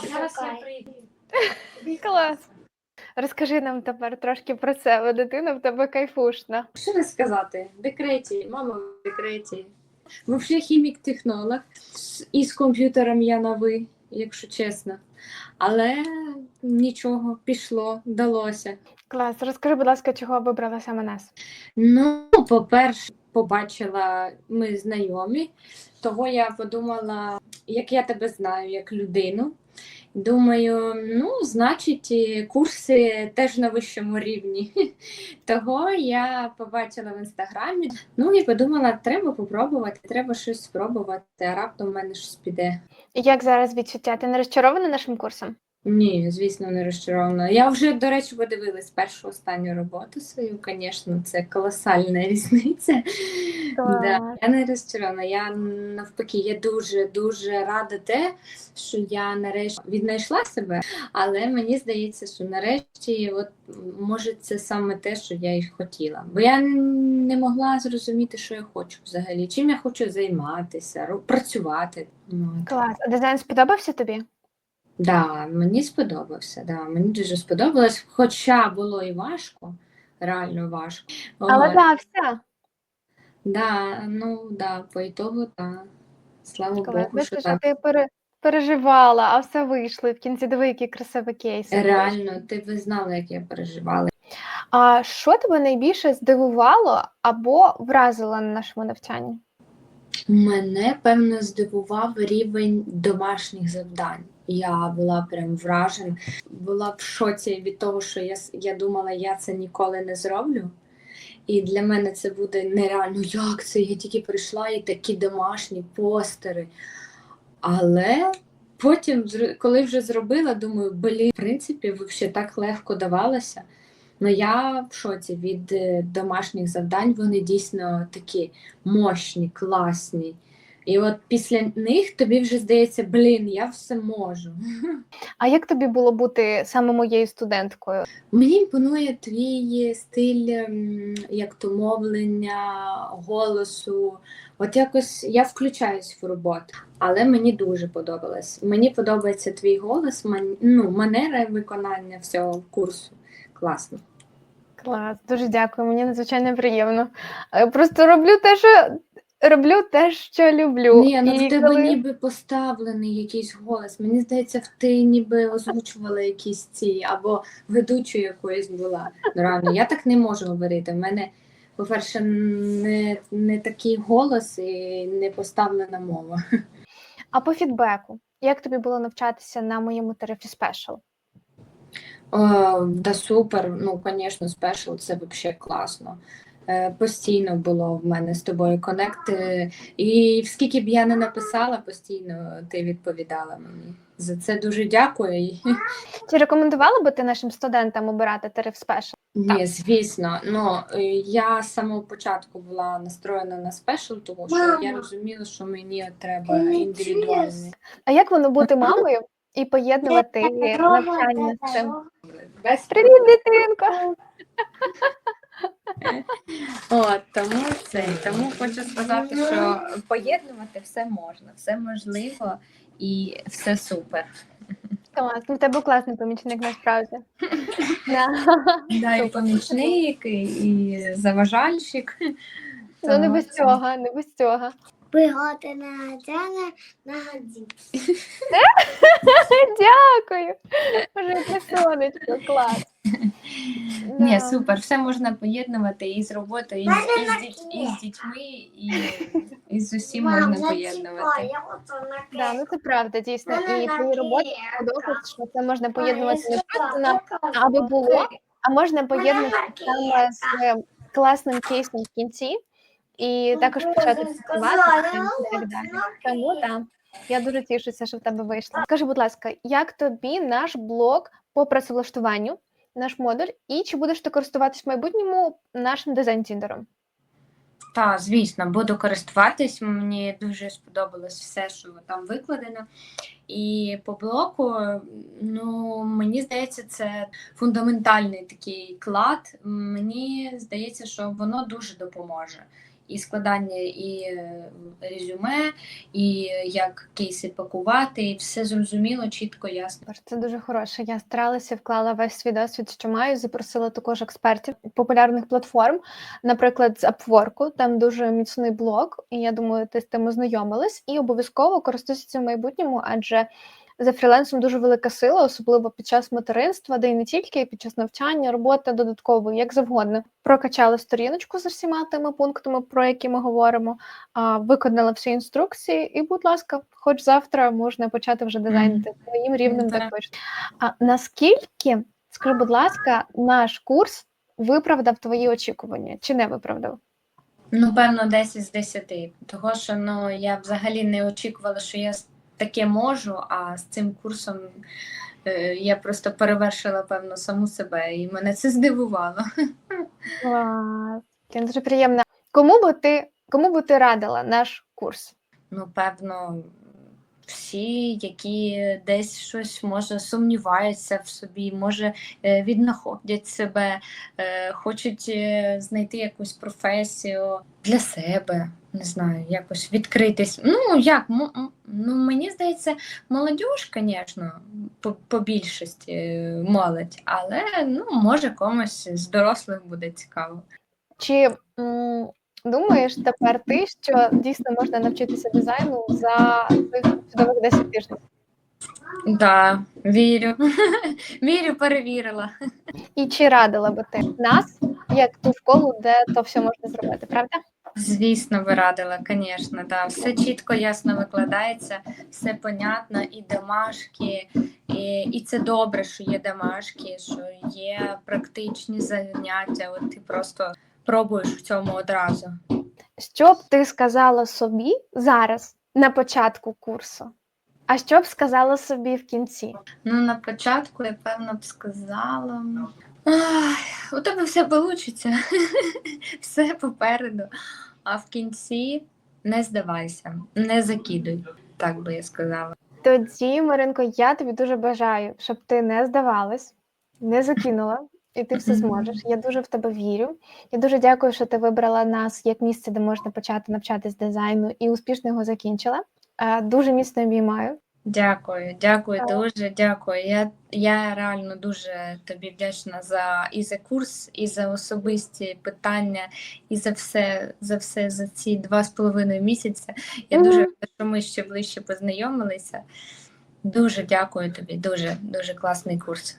Зараз я прийду. Клас. Розкажи нам тепер трошки про себе. Дитина в тебе кайфушна. Що не сказати? В декреті, мама в декреті. Взагалі хімік-технолог. І з комп'ютером я на ви, якщо чесно. Але нічого, пішло, вдалося. Клас. Розкажи, будь ласка, чого вибрала саме нас? Ну, по-перше, побачила ми знайомі, того я подумала, як я тебе знаю, як людину. Думаю, ну, значить, курси теж на вищому рівні. Того я побачила в інстаграмі. Ну і подумала, треба попробувати, треба щось спробувати, а раптом в мене щось піде. Як зараз відчуття? Ти не розчарована нашим курсом? Ні, звісно, не розчарована. Я вже, до речі, подивилась першу останню роботу свою, звісно, це колосальна різниця. Да, я не розчарована. Я навпаки, я дуже дуже рада те, що я нарешті віднайшла себе, але мені здається, що нарешті, от може, це саме те, що я і хотіла. Бо я не могла зрозуміти, що я хочу взагалі, чим я хочу займатися, працювати. Ну. Клас. А дизайн сподобався тобі? Да, мені сподобався. Да, мені дуже сподобалось, хоча було і важко, реально важко. Але От. дався. Да, ну да, по ітогу, да. Слава Клас. Богу, що так. ти пере... переживала, а все вийшло. І в кінці диви, які красиві кейси. Реально, ти б знала, як я переживала. А що тебе найбільше здивувало або вразило на нашому навчанні? Мене, певно, здивував рівень домашніх завдань. Я була прям вражена, була в шоці від того, що я, я думала, я це ніколи не зроблю. І для мене це буде нереально, як це? Я тільки прийшла і такі домашні постери. Але потім, коли вже зробила, думаю, блін, в принципі, взагалі так легко давалося. Ну я в шоці від е, домашніх завдань, вони дійсно такі мощні, класні. І от після них тобі вже здається, блін, я все можу. А як тобі було бути саме моєю студенткою? Мені імпонує твій стиль, ем, як то мовлення, голосу. От якось я включаюсь в роботу, але мені дуже подобалось. Мені подобається твій голос, ман- ну, манера виконання всього курсу. Класно. Клас, дуже дякую, мені надзвичайно приємно. Е, Просто роблю те, що роблю те, що люблю. Ні, ну в тебе коли- ніби поставлений якийсь голос. Мені здається, ти ніби озвучувала якісь ці або ведучою якоюсь була. Ну, реально, я так не можу говорити. В мене, по-перше, не, не такий голос і не поставлена мова. А по фідбеку, як тобі було навчатися на моєму тарифі спешл? О, да супер, ну, звісно, спешл це взагалі класно. Е, Постійно було в мене з тобою конект. І скільки б я не написала, постійно ти відповідала мені. За це дуже дякую. Чи рекомендувала би ти нашим студентам обирати тариф спешл? Ні, звісно. Ну е, я з самого початку була настроєна на спешл, тому що я розуміла, що мені треба індивідуальний. А як воно бути мамою і поєднувати навчання з цим? Без Привіт, дитинко! От, тому це тому хочу сказати, що поєднувати все можна, все можливо і все супер. Клас, ну в тебе класний помічник насправді. Да. І помічник, і, і заважальщик. Ну не без це- цього, не без цього. Пригоди на Джана на годинці. Дякую. Вже сонечко, клас. Ні, супер, все можна поєднувати і з роботою, і, з- і, з, діть- і з дітьми, і, і з усім можна поєднувати. Я хочу на Да, ну це правда, дійсно. І твої роботи подобається, що це можна поєднувати не просто на аби було, а можна поєднувати саме з е, класним кейсом в кінці, і також почати працювати і так далі. Тому так, я дуже тішуся, що в тебе вийшло. Скажи, будь ласка, як тобі наш блог по працевлаштуванню, наш модуль, і чи будеш ти користуватись в майбутньому нашим дизайн-тіндером? Так, звісно, буду користуватись. Мені дуже сподобалось все, що там викладено. І по блоку, ну мені здається, це фундаментальний такий клад. Мені здається, що воно дуже допоможе. І складання і е, резюме, і як кейси пакувати, і все зрозуміло, чітко, ясно. Це дуже хороше. Я старалася, вклала весь свій досвід, що маю, запросила також експертів популярних платформ, наприклад, з Upwork, там дуже міцний блог, і я думаю, ти з тим ознайомилась. І обов'язково користуйся в майбутньому, адже за фрілансом дуже велика сила, особливо під час материнства, де і не тільки під час навчання, роботи додаткової, як завгодно. Прокачала сторіночку з усіма тими пунктами, про які ми говоримо, виконала всі інструкції, і, будь ласка, хоч завтра можна почати вже дизайнити своїм рівнем Так. так точно. А наскільки, скажи, будь ласка, наш курс виправдав твої очікування чи не виправдав? Ну, певно, 10 з 10. Того, що ну, я взагалі не очікувала, що я таке можу, а з цим курсом е, я просто перевершила, певно, саму себе, і мене це здивувало. Клас. Це дуже приємно. Кому би ти кому би ти радила наш курс? Ну, певно, всі, які десь щось може сумніваються в собі, може е, віднаходять себе, е, хочуть е, знайти якусь професію для себе, не знаю, якось відкритись. Ну, як, ну, мені здається, молодь, звісно, по, по більшості молодь, але ну, може комусь з дорослих буде цікаво. Чи думаєш тепер ти, що дійсно можна навчитися дизайну за цих чудових 10 тижнів? Да, вірю. Вірю, перевірила. І чи радила би ти нас як ту школу, де то все можна зробити, правда? Звісно, ви радила, звісно, да. Все чітко, ясно викладається, все понятно, і домашки, і, і це добре, що є домашки, що є практичні заняття. От ти просто пробуєш в цьому одразу. Що б ти сказала собі зараз на початку курсу? А що б сказала собі в кінці? Ну, на початку я певно б сказала. Ай, у тебе все вийде, все попереду. А в кінці не здавайся, не закидуй, так би я сказала. Тоді, Маринко, я тобі дуже бажаю, щоб ти не здавалась, не закинула, і ти все зможеш. Я дуже в тебе вірю. Я дуже дякую, що ти вибрала нас як місце, де можна почати навчатись дизайну і успішно його закінчила. Дуже міцно обіймаю. Дякую, дякую, Так. дуже дякую. Я, я реально дуже тобі вдячна за і за курс, і за особисті питання, і за все, за все за ці два з половиною місяця. Я дуже Мгм. рада, що ми ще ближче познайомилися. Дуже дякую тобі, дуже, дуже класний курс.